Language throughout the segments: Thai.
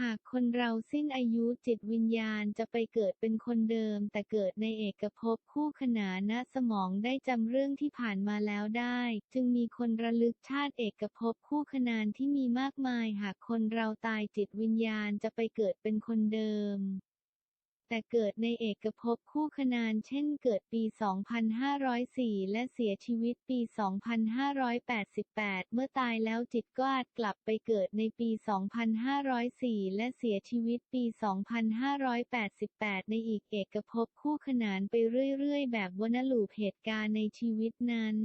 หากคนเราสิ้นอายุจิตวิญญาณจะไปเกิดเป็นคนเดิม แต่เกิดในเอกภพคู่ขนานณสมองได้จำเรื่องที่ผ่านมาแล้วได้ จึงมีคนระลึกชาติเอกภพคู่ขนานที่มีมากมาย หากคนเราตายจิตวิญญาณจะไปเกิดเป็นคนเดิม แต่เกิดในเอกภพคู่ขนานเช่นเกิดปี 2504 และเสียชีวิตปี 2588 เมื่อตายแล้วจิตก็อาจกลับไปเกิดในปี 2504 และเสียชีวิตปี 2588 ในอีกเอกภพคู่ขนานไปเรื่อยๆ แบบวนลูปเหตุการณ์ในชีวิตนั้น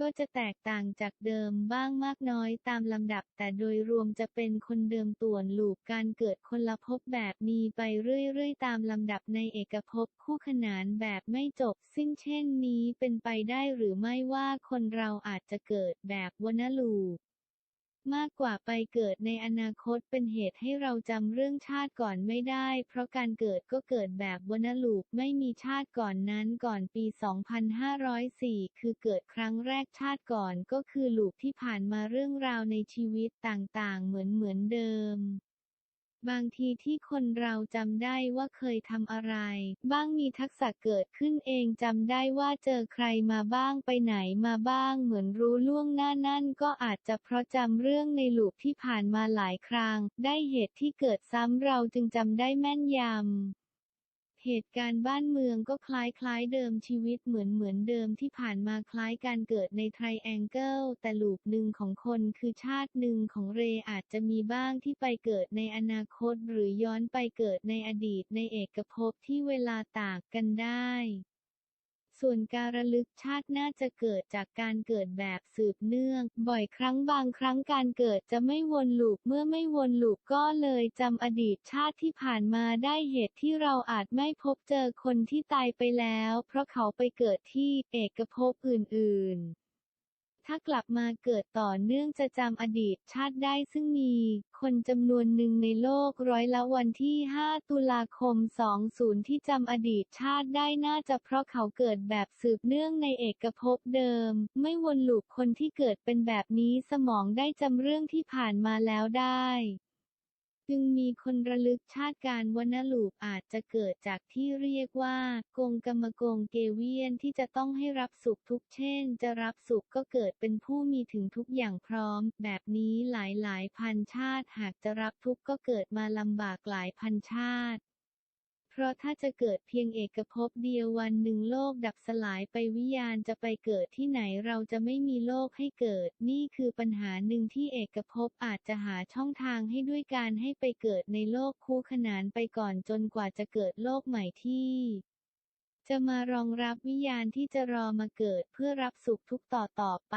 ก็จะแตกต่างจากเดิมบ้างมากน้อยตามลำดับ แต่โดยรวมจะเป็นคนเดิมต่วนลูปการเกิดคนละภพแบบนี้ไปเรื่อยๆ ตามลำดับในเอกภพคู่ขนานแบบไม่จบ ซึ่งเช่นนี้เป็นไปได้หรือไม่ว่าคนเราอาจจะเกิดแบบวนลูป มากกว่าไปเกิดในอนาคตเป็นเหตุให้เราจำเรื่องชาติก่อนไม่ได้ เพราะการเกิดก็เกิดแบบวนลูปไม่มีชาติก่อนนั้นก่อนปี 2504 คือเกิดครั้งแรกชาติก่อนก็คือลูปที่ผ่านมาเรื่องราวในชีวิตต่างๆ เหมือนเหมือนเดิม บางทีที่คนเราจำได้ว่าเคยทำอะไร บ้างมีทักษะเกิดขึ้นเองจำได้ว่าเจอใครมาบ้างไปไหนมาบ้าง เหมือนรู้ล่วงหน้านั่นก็อาจจะเพราะจำเรื่องในหลูปที่ผ่านมาหลายครั้ง ได้เหตุที่เกิดซ้ำเราจึงจำได้แม่นยำ เหตุการณ์บ้านเมืองก็คล้ายๆเดิมชีวิตเหมือนเหมือนเดิมที่ผ่านมาคล้ายการเกิดในไทรแองเกิลแต่ลูปหนึ่งของคนคือชาติหนึ่งของเรอาจจะมีบ้างที่ไปเกิดในอนาคตหรือย้อนไปเกิดในอดีตในเอกภพที่เวลาต่างกันได้ ส่วนการระลึกชาติน่าจะเกิดจากการเกิดแบบสืบเนื่อง บ่อยครั้งบางครั้งการเกิดจะไม่วนลูปเมื่อไม่วนลูปก็เลยจำอดีตชาติที่ผ่านมาได้เหตุที่เราอาจไม่พบเจอคนที่ตายไปแล้ว เพราะเขาไปเกิดที่เอกภพอื่นๆ ถ้ากลับมาเกิดต่อเนื่องจะจำอดีตชาติได้ซึ่งมี คนจำนวนหนึ่งในโลกร้อยละวันที่ 5 ตุลาคม 20 ที่จำอดีตชาติได้น่าจะเพราะเขาเกิดแบบสืบเนื่องในเอกภพเดิม ไม่วนลูปคนที่เกิดเป็นแบบนี้สมองได้จำเรื่องที่ผ่านมาแล้วได้ จึงมีคนระลึกชาติการวนลูปอาจจะเกิดจากที่เรียกว่า กงกรรมกงเกเวียนที่จะต้องให้รับสุขทุกเช่น จะรับสุขก็เกิดเป็นผู้มีถึงทุกอย่างพร้อม แบบนี้หลายหลายพันชาติหากจะรับทุกข์ก็เกิดมาลำบากหลายพันชาติ ราะถ้าจะเกิดเพียงเอกภพเดียววันหนึ่งโลกดับสลายไปวิญญาณจะไปเกิดที่ไหนเราจะไม่มีโลกให้เกิด นี่คือปัญหาหนึ่งที่เอกภพอาจจะหาช่องทางให้ด้วยการให้ไปเกิดในโลกคู่ขนานไปก่อนจนกว่าจะเกิดโลกใหม่ที่จะมารองรับวิญญาณที่จะรอมาเกิดเพื่อรับสุขทุกต่อต่อไป